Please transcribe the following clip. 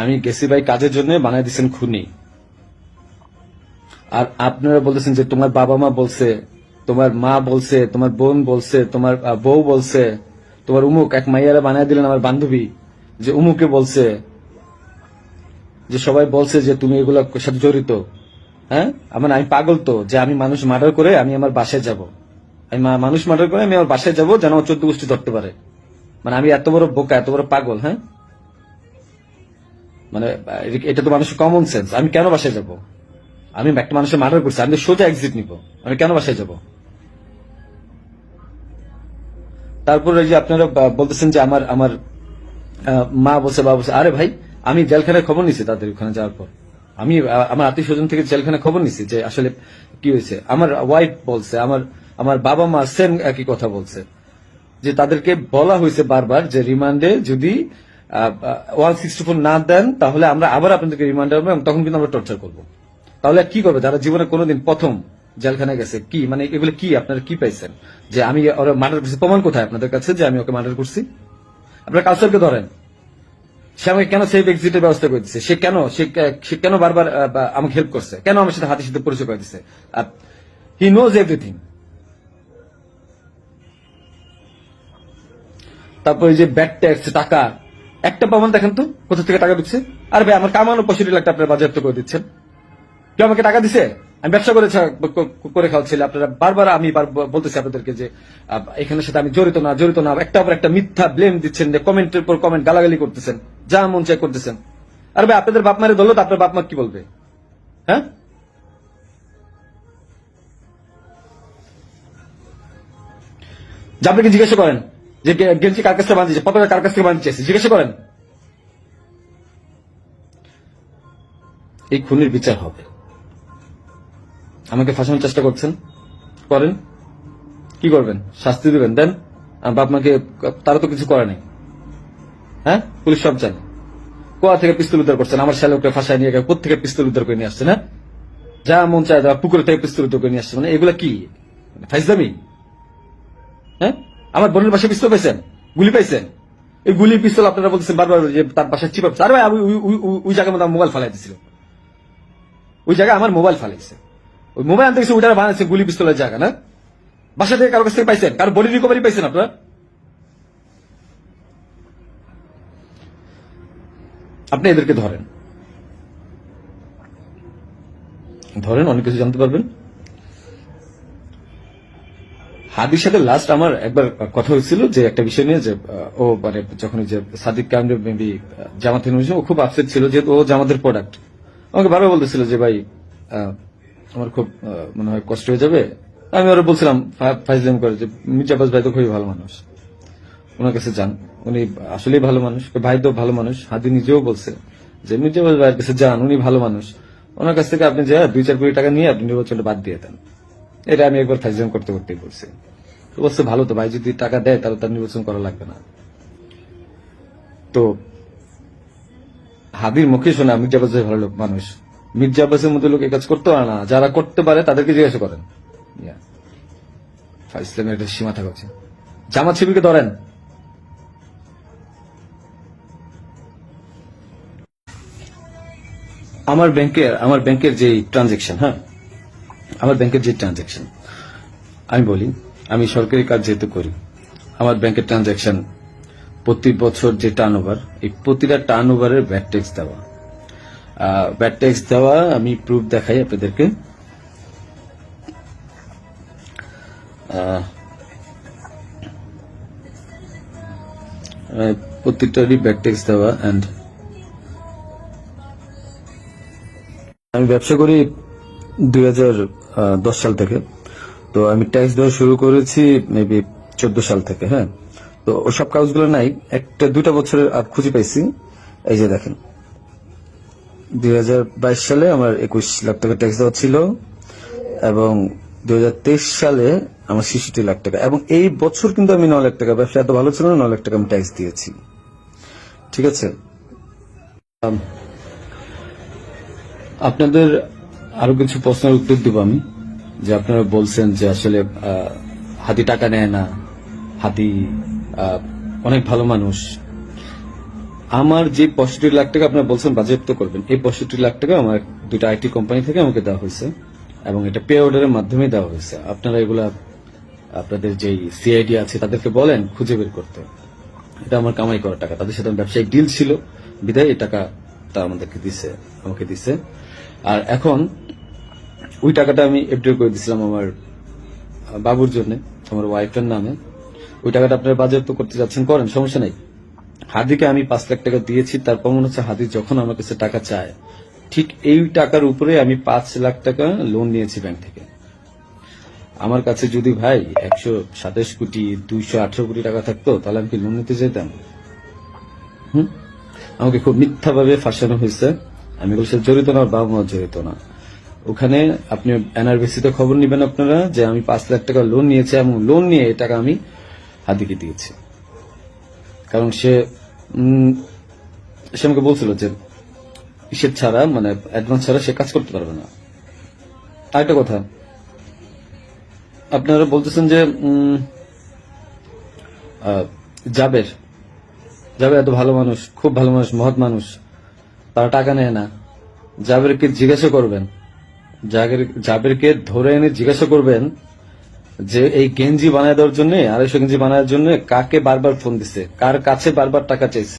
আমি গেছি ভাই কাজের জন্য বানাই দিচ্ছেন খুনি। আর আপনারা বলতেছেন যে তোমার বাবা মা বলছে, তোমার মা বলছে, তোমার বোন বলছে, তোমার বউ বলছে, তোমার উমুক, এক মাইয়ারা বানাই দিলেন আমার বান্ধবী, যে উমুকে বলছে, যে সবাই বলছে যে তুমি এগুলোর সাথে জড়িত। হ্যাঁ? আমার, আমি পাগল তো, যে আমি মানুষ মার্ডার করে আমি আমার বাসায় যাব। আমি মানুষ মার্ডার করে আমি আমার বাসায় যাব যেন আমার চোদ্দ গোষ্ঠী ধরতে পারে। মানে আমি এত বড় বোকা, এত বড় পাগল হ্যাঁ? মানে এটা তো মানুষের কমন সেন্স আমি কেন বাসায় যাব? আমি একটা মানুষের মার্ডার করছি, আমি সোজা এক্সিট নিব। আমি কেন বাসায় যাব? তারপর এই যে আপনারা বলতেছেন যে আমার আমার মা বলছে, বাবা বলছে, আরে ভাই, আমি জেলখানায় খবর নিছি তাদের ওখানে যাওয়ার পর। আমি আমার আত্মীয় স্বজন থেকে জেলখানায় খবর নিছি যে আসলে কি হয়েছে। আমার ওয়াইফ বলছে, আমার আমার বাবা মা সেম একই কথা বলছে। যে তাদেরকে বলা হয়েছে বারবার যে রিমান্ডে যদি ওয়ান সিক্সটি ফোর না দেন, তাহলে আমরা আবার আপনাদেরকে রিমান্ডে আনব এবং তখন কিন্তু আমরা টর্চার করব। তাহলে কি করবে? যারা জীবনে কোনোদিন প্রথম জেলখানায় গেছে, কি? মানে এগুলো কি? আপনারা কি পাইছেন? যে আমি ওরা মার্ডার করছি। প্রমাণ কোথায় আপনাদের কাছে যে আমি ওকে মার্ডার করছি? আপনারা কালচারকে ধরেন। সে আমাকে কেন সেফ এক্সিটের ব্যবস্থা করে দিচ্ছে সে কেন? সে কেন বারবার আমাকে হেল্প করছে? কেন আমার সাথে হাতে সাথে পরিচয় করে দিচ্ছে হি নোজ এভরিথিং তারপরে যে ব্যাট ট্যাক্স টাকা। একটা প্রমাণ দেখেন তো কোথা থেকে টাকা দিচ্ছে আর ভাই আমার কামানো পঁয়ষট্টি লাখ টাকা আপনারা বাজেয়াপ্ত করে দিচ্ছেন। কেউ আমাকে টাকা দিছে? আমি ব্যবসা করে ছা- ক- ক- করে খাওয়াচ্ছিল আপনারা বারবার আমি বলতেছি আপনাদেরকে যে আহ, এখানের সাথে আমি জড়িত না জড়িত না। একটা পর একটা মিথ্যা ব্লেম দিচ্ছেন যে কমেন্টের পর কমেন্ট গালাগালি করতেছেন। যা মন চাই করতেছেন। আর ভাই আপনাদের বাপ মারে ধরলো তো আপনার বাপ মা কি বলবে? হ্যাঁ? যে আপনাকে জিজ্ঞাসা করেন। যে গেঞ্জি কার কাছ থেকে বানিয়েছে পতাকা কার কাছ থেকে বানিয়েছে জিজ্ঞাসা করেন। এই খুনির বিচার হবে। আমাকে ফাঁসানোর চেষ্টা করছেন। করেন। কি করবেন? শাস্তি দেবেন। দেন আর বাপ মাকে, তারা তো কিছু করে নাই। হ্যাঁ? পুলিশ সব জানে। কোয়া থেকে পিস্তল উদ্ধার করছেন। আমার শ্যালককে ফাঁসায় নিয়ে গেছে থেকে পিস্তল উদ্ধার করে নিয়ে আসছেন হ্যাঁ? যা মন চায় পুকুর থেকে পিস্তল উদ্ধার করে নিয়ে আসছে মানে এগুলা কি? ফাইজদামি হ্যাঁ? আমার বোনের বাসায় পিস্তল পাইছেন? গুলি পাইছেন? এই গুলি পিস্তল আপনারা বলতেছেন বারবার যে তার বাসায় চিপ আরে ভাই, আমি ওই- জায়গার মধ্যে মোবাইল ফালাই দিছিল। ওই জায়গায় আমার মোবাইল ফালাইছে ওই মোবাইল আনতে গেছে ওইটা বানাইছে গুলি পিস্তলের জায়গা, না? বাসা থেকে কারও কাছ থেকে পাইছেন? কারও বডি রিকভারি পাইছেন আপনারা? আপনি এদেরকে ধরেন। ধরেন, অনেক কিছু জানতে পারবেন। হাদির সাথে লাস্ট আমার একবার কথা হয়েছিল যে একটা বিষয় নিয়ে যে ও মানে যখন যে সাদিক কামরে মেবি জামাত ও খুব আপসেট ছিল যেহেতু ও জামাতের প্রোডাক্ট আমাকে বারবার বলতেছিল যে, ভাই আমার খুব মনে হয় কষ্ট হয়ে যাবে। আমি ওরা বলছিলাম ফাইজলাম করে যে মির্জাবাজ ভাই তো খুবই ভালো মানুষ। ওনার কাছে যান। উনি আসলেই ভালো মানুষ ভাই তো ভালো মানুষ। হাদি নিজেও বলছে যে মির্জাবাজ ভাইয়ের কাছে যান, উনি ভালো মানুষ। ওনার কাছ থেকে আপনি যে দুই চার কোটি টাকা নিয়ে আপনি নির্বাচনটা বাদ দিয়ে দেন। এটা আমি একবার ফাইজলাম করতে করতেই বলছি। তো ভালো তো ভাই, যদি টাকা দেয় তাহলে তার নির্বাচন করা লাগবে না। তো হাদির মুখে শোনা মির্জা আব্বাস ভালো লোক, মানুষ। মির্জা আব্বাসের মতো লোক কাজ করতে পারে না। যারা করতে পারে তাদেরকে জিজ্ঞাসা করেন। ইসলামের একটা সীমা থাকা উচিত। জামাত শিবিরকে ধরেন। আমার ব্যাংকের আমার ব্যাংকের যে ট্রানজেকশন হ্যাঁ? আমার ব্যাংকের যে ট্রানজেকশন আমি বলি আমি সরকারি কাজ যেহেতু করি, আমার ব্যাংকের ট্রানজেকশন প্রতি বছর যে টার্ন ওভার এই প্রতিটা টার্ন ওভারের ব্যাট ট্যাক্স দেওয়া। ব্যাট ট্যাক্স দেওয়া আমি প্রুফ দেখাই আপনাদেরকে। প্রত্যেকটারই ব্যাট ট্যাক্স দেওয়া অ্যান্ড আমি ব্যবসা করি দুই সাল থেকে। তো আমি ট্যাক্স দেওয়া শুরু করেছি মেবি চোদ্দ সাল থেকে হ্যাঁ? তো ওসব কাগজগুলো নাই, একটা দুটা বছরের আপ খুঁজে পাইছি। এই যে দেখেন, দুই হাজার বাইশ সালে আমার একুশ লাখ টাকা ট্যাক্স দেওয়া ছিল এবং দু হাজার তেইশ সালে আমার ছেষট্টি লাখ টাকা। এবং এই বছর কিন্তু আমি ন লাখ টাকা, ব্যবসা এত ভালো ছিল না ন লাখ টাকা আমি ট্যাক্স দিয়েছি। ঠিক আছে? আপনাদের আরও কিছু প্রশ্নের উত্তর দিব আমি। যে আপনারা বলছেন যে আসলে হাতি টাকা নেয় না, হাতি অনেক ভালো মানুষ। আমার যে পঁয়ষট্টি লাখ টাকা আপনারা বলছেন বাজেয়াপ্ত করবেন, এই পঁয়ষট্টি লাখ টাকা আমার দুটো আইটি কোম্পানি থেকে আমাকে দেওয়া হয়েছে এবং এটা পে অর্ডারের মাধ্যমে দেওয়া হয়েছে। আপনারা এগুলা, আপনাদের যে সিআইডি আছে তাদেরকে বলেন, খুঁজে বের করতে। এটা আমার কামাই করা টাকা। তাদের সাথে ব্যবসায়িক ডিল ছিল, বিদায় এই টাকা তা আমাদেরকে দিছে, আমাকে দিছে। আর এখন ওই টাকাটা আমি এফডিও করে দিছিলাম আমার বাবুর জন্য, আমার ওয়াইফের নামে। ওই টাকাটা আপনারা বাজেয়াপ্ত করতে যাচ্ছেন, করেন, সমস্যা নেই। হাদিকে আমি পাঁচ লাখ টাকা দিয়েছি তারপর মনে হচ্ছে হাদি যখন আমার কাছে টাকা চায়। ঠিক এই টাকার উপরে আমি পাঁচ লাখ টাকা লোন নিয়েছি ব্যাংক থেকে। আমার কাছে যদি ভাই একশো সাতাশ কোটি, দুইশো আঠারো কোটি টাকা থাকতো, তাহলে আমি কি লোন নিতে যেতাম? হুম? আমাকে খুব মিথ্যাভাবে ফাঁসানো হয়েছে। আমি সাথে জড়িত না বাবা মা জড়িত না। ওখানে আপনি এনআরবিসিতে খবর নিবেন আপনারা যে আমি পাঁচ লাখ টাকা লোন নিয়েছি এবং লোন নিয়ে এই টাকা আমি হাদিকে দিয়েছি। কারণ সে সে আমাকে বলছিল যে ইসের ছাড়া মানে অ্যাডভান্স ছাড়া সে কাজ করতে পারবে না। আরেকটা কথা, আপনারা বলতেছেন যে জাবের জাবের এত ভালো মানুষ, খুব ভালো মানুষ, মহৎ মানুষ, তারা টাকা নেয় না। জাবেরকে জিজ্ঞাসা করবেন। জাবেরকে ধরে এনে জিজ্ঞাসা করবেন যে, এই গেঞ্জি বানায় দেওয়ার জন্য, আড়াইশো গেঞ্জি বানানোর জন্য কাকে বারবার ফোন দিছে? কার কাছে বারবার টাকা চাইছে?